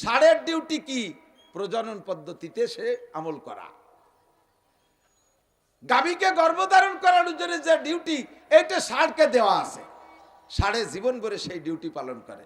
ষাঁড়ের duty কি? প্রজনন পদ্ধতিতে সে আমল করা। গাভীকে গর্ভধারণ করানোর জন্য যে ডিউটি এটা ষাঁড়কে দেওয়া আছে। ষাঁড়ে জীবন ভরে সেই ডিউটি পালন করে।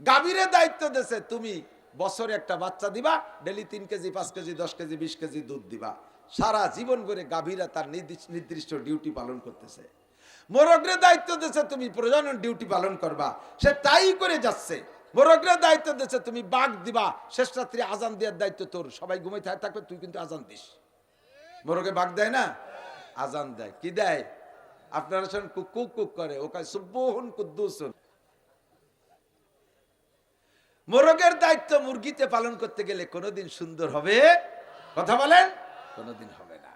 গাভীরে দায়িত্ব দেছে তুমি বছরে একটা বাচ্চা দিবা, ডেলি তিন কেজি, পাঁচ কেজি, দশ কেজি, বিশ কেজি দুধ দিবা। সারা জীবন ভরে গাভীরা তার নির্দিষ্ট ডিউটি পালন করতেছে। মোরগরে দায়িত্ব দিয়েছে, তুমি প্রজনন ডিউটি পালন করবা। সে তাই করে যাচ্ছে। মোরগরে দায়িত্ব দিয়েছে, তুমি বাঘ দিবা, শেষ রাত্রি আজান দেওয়ার দায়িত্ব তোর। সবাই ঘুমাই থাকে থাকবে, তুই কিন্তু আজান দিস। মোরগে বাঘ দেয় না? আজান দেয়। কি দেয়? আপনারা শোন কুক কুক করে। ওকে সুব্বহুন কুদ্দুসুন। মোরগের দায়িত্ব মুরগিতে পালন করতে গেলে কোনোদিন সুন্দর হবে? কথা বলেন? কোনোদিন হবে না।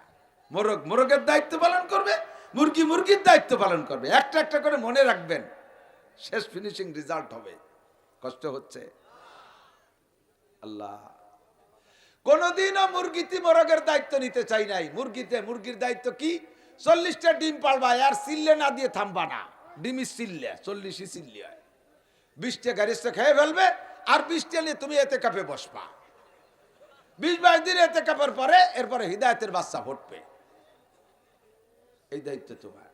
মোরগ, মোরগের দায়িত্ব পালন করবে, মুরগি মুরগির দায়িত্ব পালন করবে। একটা একটা করে মনে রাখবেন, শেষ ফিনিশিং রেজাল্ট হবে। কষ্ট হচ্ছে। আল্লাহ। কোনদিনও মুরগিতে মোরগের দায়িত্ব নিতে চাই নাই। মুরগিতে, মুরগির দায়িত্ব কি? চল্লিশটা ডিম পালবা, আর সিল্লে না দিয়ে থামবা না। ডিমি সিল্লে, চল্লিশই সিল্লে হয়। বিশটা গ্যারেজটা খেয়ে ফেলবে, আর বিশটা নিয়ে তুমি এতে কাপে বসবা। বিশ বাইশ দিন এতে কাপের পরে, এরপরে হৃদায়তের বাচ্চা ফুটবে। এই দায়িত্ব তোমার।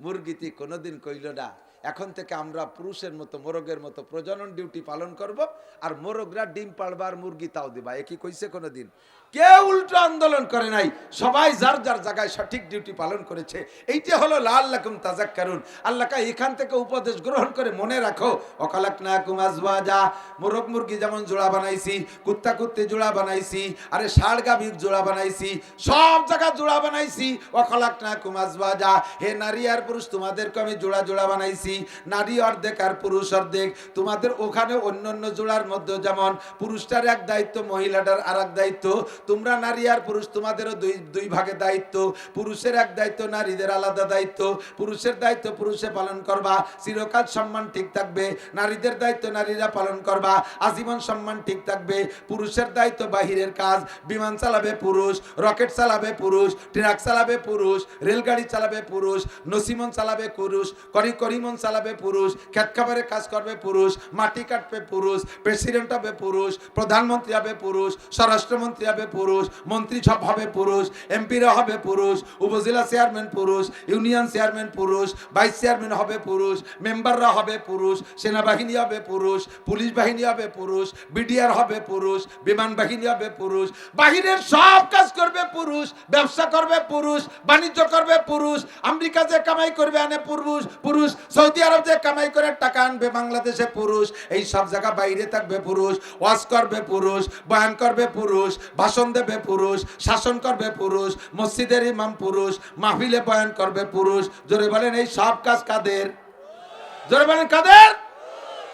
মুরগিতে কোনোদিন কইল না এখন থেকে আমরা পুরুষের মতো, মোরগের মতো প্রজনন ডিউটি পালন করব, আর মোরগরা ডিম পাড়বার মুরগি তাও দিবা। একই কইছে কোনোদিন? কেউ উল্টো আন্দোলন করে নাই। সবাই যার যার জায়গায় সঠিক ডিউটি পালন করেছে। এইটা হলো লাল লাকুম তাজাক কারণ আল্লাহকে এখান থেকে উপদেশ গ্রহণ করে মনে রাখো অকালাক না কুমাজবাজা মোরগ মুরগি যেমন জোড়া বানাইছি, কুত্তা কুত্তে জোড়া বানাইছি, আরে ষাড় গাভীর জোড়া বানাইছি, সব জায়গা জোড়া বানাইছি অকালাক না কুমাজবাজা হে নারী আর পুরুষ, তোমাদেরকে আমি জোড়া জোড়া বানাইছি। নারী অর্ধেক আর পুরুষ অর্ধেক। তোমাদের ওখানে অন্য অন্য জোড়ার মধ্যে যেমন পুরুষটার এক দায়িত্ব, মহিলাটার আর এক দায়িত্ব তোমরা নারী আর পুরুষ, তোমাদেরও দুই দুই ভাগে দায়িত্ব। পুরুষের এক দায়িত্ব নারীদের আলাদা দায়িত্ব। পুরুষের দায়িত্ব পুরুষে পালন করবা। চিরকাল সম্মান ঠিক থাকবে। নারীদের দায়িত্ব নারীরা পালন করবা। আজীবন সম্মান ঠিক থাকবে। পুরুষের দায়িত্ব বাহিরের কাজ। বিমান চালাবে পুরুষ, রকেট চালাবে পুরুষ, ট্রাক চালাবে পুরুষ, রেলগাড়ি চালাবে পুরুষ, নসিমন চালাবে পুরুষ, করি করিমন চালাবে পুরুষ খেত খাবারের কাজ করবে পুরুষ, মাটি কাটবে পুরুষ, প্রেসিডেন্ট হবে পুরুষ, প্রধানমন্ত্রী হবে পুরুষ, স্বরাষ্ট্রমন্ত্রী হবে পুরুষ, মন্ত্রী সব হবে পুরুষ, এমপিরা হবে পুরুষ, উপজেলা চেয়ারম্যান পুরুষ, ইউনিয়ন চেয়ারম্যান পুরুষ, ভাইস চেয়ারম্যান হবে পুরুষ, মেম্বাররা হবে পুরুষ, সেনাবাহিনী হবে পুরুষ, পুলিশ বাহিনী হবে পুরুষ, বিডিআর হবে পুরুষ, বিমান বাহিনী হবে পুরুষ। বাহিরের সব কাজ করবে পুরুষ। ব্যবসা করবে পুরুষ, বাণিজ্য করবে পুরুষ, আমেরিকা যে কামাই করবে আনে পুরুষ পুরুষ, সৌদি আরব যে কামাই করে টাকা আনবে বাংলাদেশে পুরুষ, এই সব জায়গা বাইরে থাকবে পুরুষ, ওয়াজ করবে পুরুষ, বয়ান করবে পুরুষ, ভাষণ দেবে পুরুষ, শাসন করবে পুরুষ, মসজিদের ইমাম পুরুষ, মাহফিলে বয়ান করবে পুরুষ। জোরে বলেন, এই সব কাজ কাদের? জোরে বলেন, কাদের?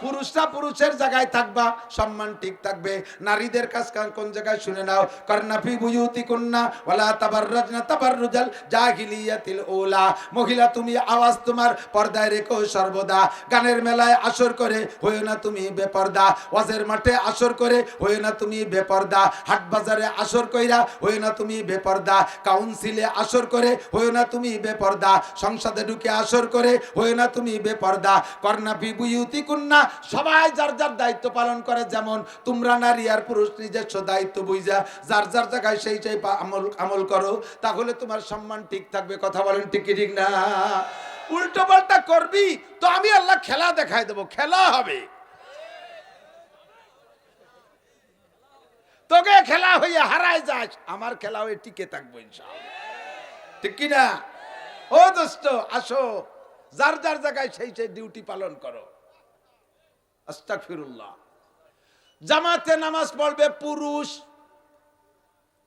পুরুষরা পুরুষের জায়গায় থাকবা, সম্মান ঠিক থাকবে। নারীদের কাজ কান জায়গায় শুনে নাও। কর্ণাফি বুয়ুতি কন্যা ওলা ওয়ালা তাবাররাজনা তাবাররুজাল জাহিলিয়াতিল ওলা মহিলা, তুমি আওয়াজ তোমার পর্দায় রেখো সর্বদা। গানের মেলায় আসর করে হইও না তুমি বেপর্দা। ওয়াজের মাঠে আসর করে হয়ে না তুমি বেপর্দা। হাট বাজারে আসর কইরা হয়ে না তুমি বেপর্দা। কাউন্সিলে আসর করে হয়ে না তুমি বেপর্দা। সংসদে ঢুকে আসর করে হয়ে না তুমি বেপর্দা। কর্ণাফি বুয়ুতি কন্যা সবাই যার যার দায়িত্ব পালন করে, যেমন তোমরা নারী আর পুরুষ নিজস্ব দায়িত্ব বুঝা, যার যার জায়গায় সেই সেই আমল আমল করো, তাহলে তোমার সম্মান ঠিক থাকবে। কথা বলেন ঠিক ঠিক না? উল্টো পাল্টা করবি, তো আমি আল্লাহ খেলা দেখাই দেবো, খেলা হবে। তোকে খেলা হইয়া হারায় যাস, আমার খেলা হয়ে টিকে থাকব ঠিক কি না? ও দোস্ত, আসো, যার যার জায়গায় সেই সেই ডিউটি পালন করো। জামাতে নামাজ পড়বে পুরুষ।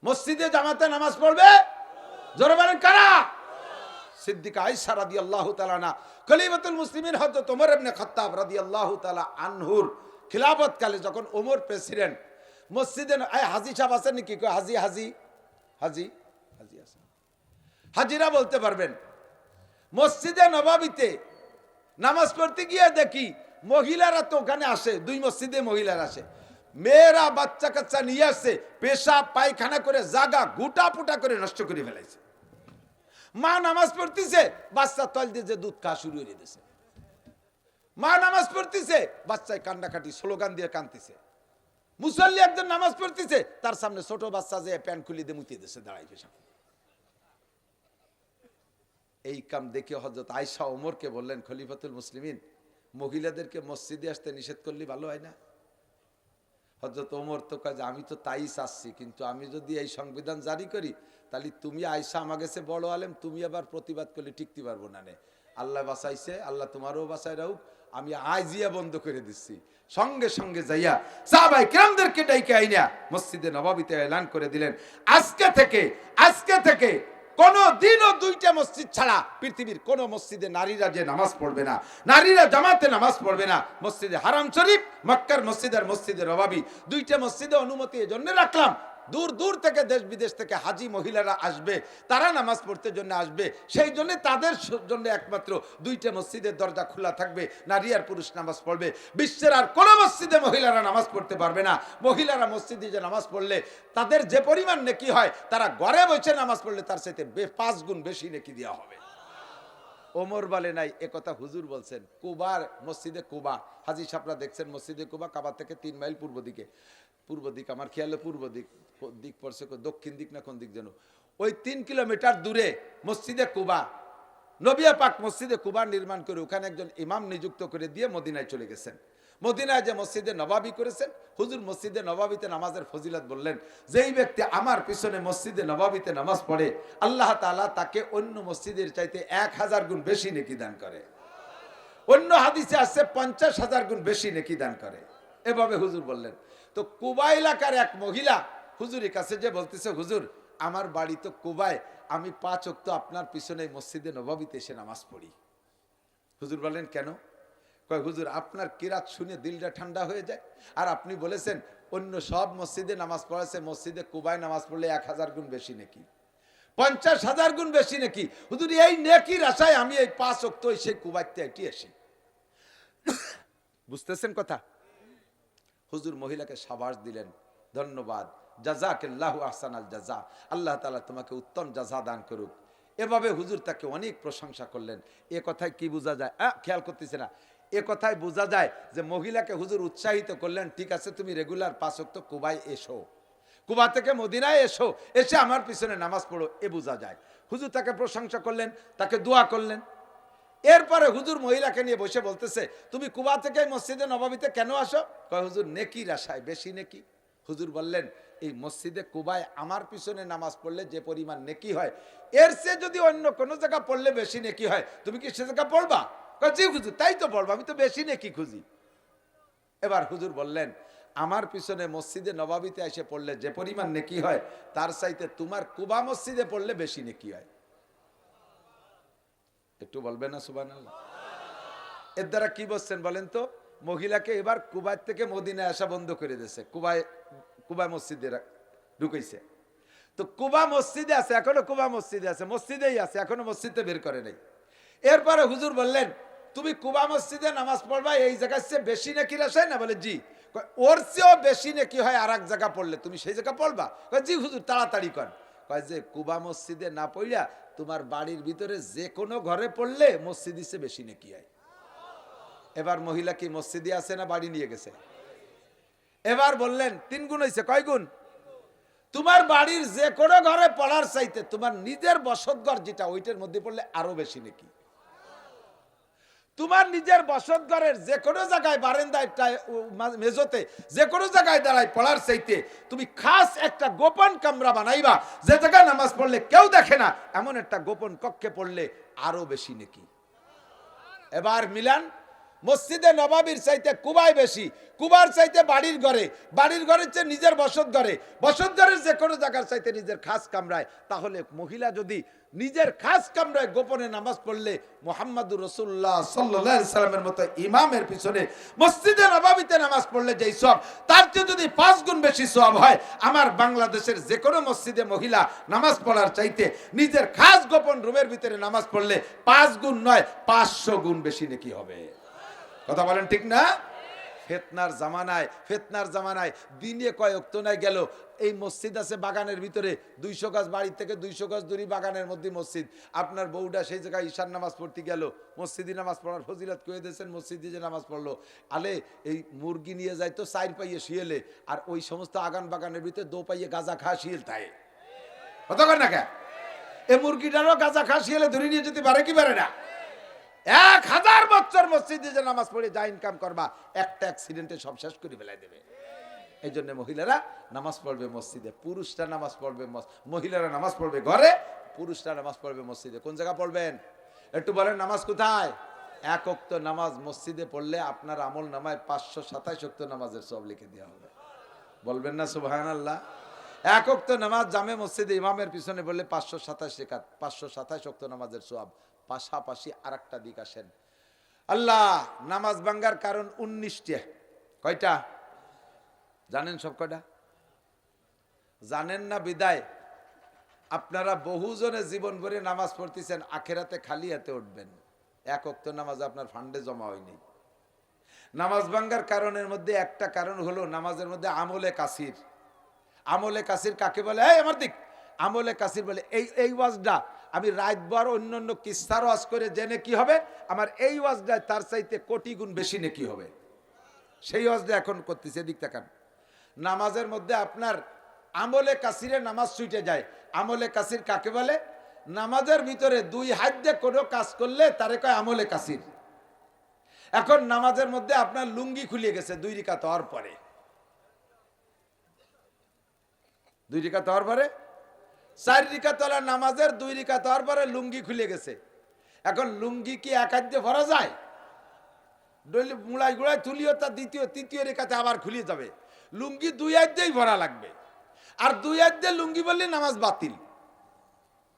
মসজিদে জামাতে নামাজ পড়বে? জোরে বলেন কারা? সিদ্দিকা আয়েশা রাদিয়াল্লাহু তাআলা না খলিফাতুল মুসলিমিন হযরত ওমর ইবনে খাত্তাব রাদিয়াল্লাহু তাআলা আনহুর খিলাফত কালে যখন ওমর প্রেসিডেন্ট, মসজিদে হাজি সাহেব আছেন নাকি? হাজি হাজি হাজি হাজি আছেন। হাজিরা বলতে পারবেন, মসজিদে নবাবিতে নামাজ পড়তে গিয়ে দেখি মহিলারা তো ওখানে আসে, দুই মসজিদে মহিলারা আসে। মেয়েরা বাচ্চা কাচ্চা নিয়ে আসছে, পেশাব, পায়খানা করে, জাগা, গুটা পুটা করে নষ্ট করে ফেলাইছে। মা নামাজ পড়তেছে, বাচ্চা তল দিয়ে দুধ খাওয়া শুরু হয়ে দিয়েছে মা নামাজ পড়তেছে, বাচ্চায় কান্নাকাটি, স্লোগান দিয়ে কানতেছে মুসল্লি একজন নামাজ পড়তেছে, তার সামনে ছোট বাচ্চা যে প্যান্ট খুলি দিয়ে মুতিয়ে দিচ্ছে দাঁড়াই পেশা এই কাম দেখে হজরত আয়সা ওমরকে বললেন, খলিফাতুল মুসলিমিন মহিলাদেরকে মসজিদে আসতে নিষেধ করলে ভালো হয় না? হজরত ওমর তো কাজে আমি তো তাই চাচ্ছি, কিন্তু আমি যদি এই সংবিধান জারি করি, তাহলে তুমি আয়সা আমার কাছে বড় আলেম, তুমি আবার প্রতিবাদ করলে টিকতে পারব না নে। আল্লাহ বাঁচাইছে, আল্লাহ তোমারও বাঁচাই রাখুক, আমি আইজিয়া বন্ধ করে দিচ্ছি। সঙ্গে সঙ্গে যাইয়া সাহাবাই কেরামদেরকে ডাইকে আইনা মসজিদে নবাবিতে এলান করে দিলেন। আজকে থেকে আজকে থেকে কোন দিনও দুইটা মসজিদ ছাড়া পৃথিবীর কোনো মসজিদে নারীরা যে নামাজ পড়বে না, নারীরা জামাতে নামাজ পড়বে না, মসজিদে হারাম শরীফ, মক্কার মসজিদ আর মসজিদের অভাবী। দুইটা মসজিদে অনুমতি এজন্য রাখলাম দূর দূর থেকে দেশ বিদেশ থেকে হাজি মহিলারা আসবে, তারা নামাজ পড়তে জন্য আসবে, সেই জন্য তাদের জন্য একমাত্র দুইটা মসজিদের দরজা খোলা থাকবে, নারী আর পুরুষ নামাজ পড়বে। বিশ্বের আর কোনো মসজিদে মহিলারা নামাজ পড়তে পারবে না। মহিলারা মসজিদে যে নামাজ পড়লে তাদের যে পরিমাণ নেকি হয়, তারা ঘরে বসে নামাজ পড়লে তার সাথে পাঁচ গুণ বেশি নেকি দেওয়া হবে। ওমর বলে নাই একথা হুজুর বলছেন, কুবার মসজিদে কুবা। হাজি সাপরা দেখছেন, মসজিদে কুবা কাবার থেকে তিন মাইল পূর্ব দিকে। পূর্ব দিক, আমার খেয়ালে পূর্ব দিক দিক পড়ছে দক্ষিণ দিক না কোন দিক যেন। ওই তিন কিলোমিটার দূরে মসজিদে কুবা, নবিয়া পাক মসজিদে কুবা নির্মাণ করে ওখানে একজন ইমাম নিযুক্ত করে দিয়ে মদিনায় চলে গেছেন। মদিনায় যে মসজিদে নবাবি করেছেন, হুজুর মসজিদে নবাবিতে নামাজের ফজিলত বললেন, যেই ব্যক্তি আমার পিছনে মসজিদে নবাবিতে নামাজ পড়ে, আল্লাহ তালা তাকে অন্য মসজিদের চাইতে এক হাজার গুণ বেশি নেকি দান করে। অন্য হাদিসে আসছে পঞ্চাশ হাজার গুণ বেশি নেকি দান করে। এভাবে হুজুর বললেন। তো কুবা এলাকার এক মহিলা হুজুরের কাছে যে বলতেছে, হুজুর, আমার বাড়ি তো কুবায় আমি পাঁচ অক্ত আপনার পিছনে মসজিদে নবাবিতে এসে নামাজ পড়ি। হুজুর বলেন কেন? কয়, হুজুর, আপনার কিরাত শুনে দিলটা ঠান্ডা হয়ে যায়। আর আপনি বলেছেন, অন্য সব মসজিদে নামাজ পড়েছে মসজিদে কুবায় নামাজ পড়লে এক হাজার গুণ বেশি নাকি, পঞ্চাশ হাজার গুণ বেশি নাকি। হুজুর, এই নেকির আশায় আমি এই পাঁচ অক্ত সেই কুবাইতে এটি আসি বুঝতেছেন কথা? হুজুর মহিলাকে সাবাস দিলেন, ধন্যবাদ। জাজাকেল্লাহ আহসান আল জাজা। আল্লাহ তাআলা তোমাকে উত্তম জাজা দান করুক। এভাবে হুজুর তাকে অনেক প্রশংসা করলেন। এ কথায় কি বোঝা যায়? খেয়াল করতেছে না। এ কথায় বোঝা যায় যে মহিলাকে হুজুর উৎসাহিত করলেন, ঠিক আছে, তুমি রেগুলার পাঁচক্ত কুবাই এসো। কুবা থেকে মদিনায় এসো, এসে আমার পিছনে নামাজ পড়ো। এ বোঝা যায়। হুজুর তাকে প্রশংসা করলেন, তাকে দোয়া করলেন। এরপরে হুজুর মহিলাকে নিয়ে বসে বলতেছে, তুমি কুবা থেকে মসজিদে নবাবিতে কেন আসো? কয়, হুজুর নেকির আশায় বেশি নেকি। হুজুর বললেন, এই মসজিদে কুবায় আমার পিছনে নামাজ পড়লে যে পরিমাণ নেকি হয়, এর সে যদি অন্য কোনো জায়গা পড়লে বেশি নেকি হয়, তুমি কি সে জায়গা পড়বা? জি হুজুর, তাই তো পড়বা, আমি তো বেশি নেকি খুঁজি। এবার হুজুর বললেন, আমার পিছনে মসজিদে নবাবিতে এসে পড়লে যে পরিমাণ নেকি হয়, তার চাইতে তোমার কুবা মসজিদে পড়লে বেশি নেকি হয়। একটু বলবেন না সুবান এর দ্বারা কি বলছেন বলেন তো? মহিলাকে এবার কুবাই থেকে মদিনায় আসা বন্ধ করে দিয়েছে। কুবাই কুবা মসজিদে ঢুকাইছে। তো কুবা মসজিদে আছে, এখনও কুবা মসজিদে আছে, মসজিদেই আছে, এখনও মসজিদে বের করে নেই। এরপরে হুজুর বললেন, তুমি কুবা মসজিদে নামাজ পড়বা, এই জায়গার চেয়ে বেশি নাকি রাসায় না বলে, জি। ওর চেয়েও বেশি নাকি হয় আর এক জায়গা পড়লে, তুমি সেই জায়গা পড়বা? জি হুজুর, তাড়াতাড়ি কর। কয়, যে কুবা মসজিদে না পড়িয়া তোমার বাড়ির ভিতরে যে কোনো ঘরে পড়লে মসজিদ ইসে বেশি নাকি হয়। এবার মহিলা কি মসজিদে আছে না বাড়ি নিয়ে গেছে? এবার বললেন, তিন গুণ হয়েছে কয় গুণ? তোমার বাড়ির যে কোনো ঘরে পড়ার চাইতে তোমার নিজের বসত ঘর যেটা, ওইটার মধ্যে পড়লে আরও বেশি নাকি? তোমার নিজের বসত ঘরের যে কোনো জায়গায় বারেন্দায় মেজোতে যে কোনো জায়গায় দাঁড়ায় পড়ার চাইতে তুমি খাস একটা গোপন কামরা বানাইবা। যে জায়গায় নামাজ পড়লে কেউ দেখে না, এমন একটা গোপন কক্ষে পড়লে আরও বেশি নাকি। এবার মিলান মসজিদে নবাবির চাইতে কুবাই বেশি, কুবার চাইতে বাড়ির ঘরে, বাড়ির ঘরের চেয়ে নিজের বসত ঘরে, বসত ঘরের যে কোনো জায়গার চাইতে নিজের খাস কামরায় তাহলে মহিলা যদি নিজের খাস কামরায় গোপনে নামাজ পড়লে মোহাম্মদুর রসুল্লাহ সাল্লামের মতো ইমামের পিছনে মসজিদে নবাবিতে নামাজ পড়লে যেই সব, তার চেয়ে যদি পাঁচ গুণ বেশি সব হয়, আমার বাংলাদেশের যে কোনো মসজিদে মহিলা নামাজ পড়ার চাইতে নিজের খাস গোপন রুমের ভিতরে নামাজ পড়লে পাঁচ গুণ নয়, পাঁচশো গুণ বেশি নাকি হবে? কথা বলেন ঠিক না? ফেতনার জামানায় ফেতনার জামানায় দিনে কয়েক তো তোনায় গেল? এই মসজিদ আছে বাগানের ভিতরে, দুইশো গাছ বাড়ি থেকে দুইশো গাছ দূরি বাগানের মধ্যে মসজিদ। আপনার বউটা সেই জায়গায় ঈশান নামাজ পড়তে গেল, মসজিদে নামাজ পড়ার ফজিলত কয়ে দিয়েছেন, মসজিদে যে নামাজ পড়ল। আলে, এই মুরগি নিয়ে যায় তো চার পাইয়ে শিয়েলে, আর ওই সমস্ত আগান বাগানের ভিতরে দো পাইয়ে গাজা খা শিয়েল তাই। কতক্ষণ না কে এ মুরগিটারও গাঁজা খা শিয়েলে, ধরে নিয়ে যেতে পারে কি পারে না? এক হাজার বছর মসজিদে যে নামাজ পড়ে যা ইনকাম করবা, একটা অ্যাক্সিডেন্টে সব শেষ করে ফেলাই দেবে। এই জন্য মহিলারা নামাজ পড়বে মসজিদে, পুরুষরা নামাজ পড়বে মহিলারা নামাজ পড়বে ঘরে, পুরুষরা নামাজ পড়বে মসজিদে। কোন জায়গা পড়বেন? একটু বলেন, নামাজ কোথায়? এক অক্ত নামাজ মসজিদে পড়লে আপনার আমল নামায় পাঁচশো সাতাশ অক্ত নামাজের সব লিখে দেওয়া হবে। বলবেন না সুবাহান আল্লাহ এক অক্ত নামাজ জামে মসজিদে ইমামের পিছনে বললে পাঁচশো সাতাশ পাঁচশো সাতাশ অক্ত নামাজের সোয়াব পাশাপাশি আর একটা দিক আসেন। আল্লাহ নামাজ ভাঙ্গার কারণ উনিশটা। কয়টা? জানেন সব কয়টা? জানেন না বিদায়? আপনারা বহুজনে জীবন ভরে নামাজ পড়তেছেন, আখেরাতে খালি হাতে উঠবেন। এক অক্ত নামাজ আপনার ফান্ডে জমা হয়নি। নামাজ ভাঙ্গার কারণের মধ্যে একটা কারণ হলো নামাজের মধ্যে আমলে কাসির। আমলে কাসির কাকে বলে? এই আমার দিক। আমলে কাসির বলে। এই এই ওয়াজটা আমি রাত রাতবার অন্য অন্য কিস্তার ওয়াজ করে জেনে কি হবে? আমার এই ওয়াজটায় তার চাইতে কোটি গুণ বেশি নাকি হবে? সেই ওয়াজটা এখন করতেছে, এদিক তাকান। নামাজের মধ্যে আপনার আমলে কাসিরে নামাজ ছুটে যায়। আমলে কাসির কাকে বলে? নামাজের ভিতরে দুই হাত দিয়ে কোনো কাজ করলে তারে কয় আমলে কাসির। এখন নামাজের মধ্যে আপনার লুঙ্গি খুলে গেছে, দুই রিকা হওয়ার পরে। দুই রিকা হওয়ার পরে? চার রিকা তোলা নামাজের, দুই রিকা হওয়ার পরে লুঙ্গি খুলে গেছে। এখন লুঙ্গি কি এক হাত দিয়ে ভরা যায়? ডলি মুড়াই গুড়াই তুলিও তার দ্বিতীয়, তৃতীয় রেখাতে আবার খুলে যাবে। লুঙ্গি দুই হাত দিয়েই ভরা লাগবে। আর দুই হাত দিয়ে লুঙ্গি বললে নামাজ বাতিল।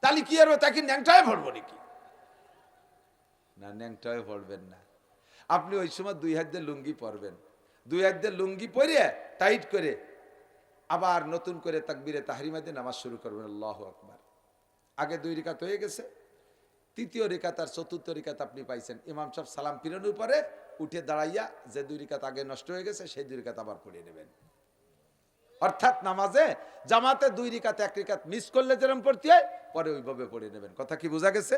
তাহলে কি আর তাকে ন্যাংটায় ভরবো নাকি? না, ন্যাংটায় ভরবেন না। আপনি ওই সময় দুই হাত দিয়ে লুঙ্গি পরবেন। দুই হাত দিয়ে লুঙ্গি পরে টাইট করে আবার নতুন করে তাকবিরে তাহারিমা দিয়ে নামাজ শুরু করবেন, আল্লাহ আকবার। আগে দুই রেখাত হয়ে গেছে, তৃতীয় রেখাত আর চতুর্থ রেখাত আপনি পাইছেন। ইমাম সাহেব সালাম ফিরানোর পরে উঠে দাঁড়াইয়া যে দুই রেখাত আগে নষ্ট হয়ে গেছে, সেই দুই রেখাত আবার পড়িয়ে নেবেন। অর্থাৎ নামাজে জামাতে দুই রিকাত এক রিকাত মিস করলে যেরকম পড়তে হয়, পরে ওইভাবে পড়ে নেবেন। কথা কি বোঝা গেছে?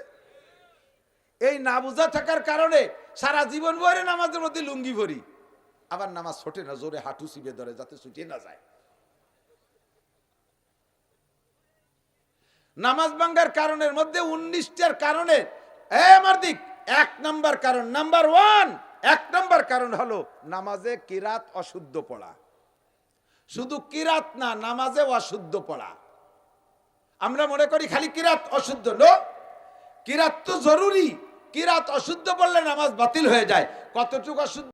এই না বোঝা থাকার কারণে সারা জীবন ভরে নামাজের মধ্যে লুঙ্গি ভরি। আবার নামাজ ছোটে না, জোরে হাঁটু চিবে ধরে যাতে ছুটিয়ে না যায়। নামাজ ভাঙ্গার কারণের মধ্যে উনিশটার কারণে এক নাম্বার কারণ, নাম্বার ওয়ান, এক নাম্বার কারণ হলো নামাজে কিরাত অশুদ্ধ পড়া। শুধু কিরাত না, নামাজে অশুদ্ধ পড়া। আমরা মনে করি খালি কিরাত অশুদ্ধ নো কিরাত তো জরুরি, কিরাত অশুদ্ধ পড়লে নামাজ বাতিল হয়ে যায়। কতটুকু অশুদ্ধ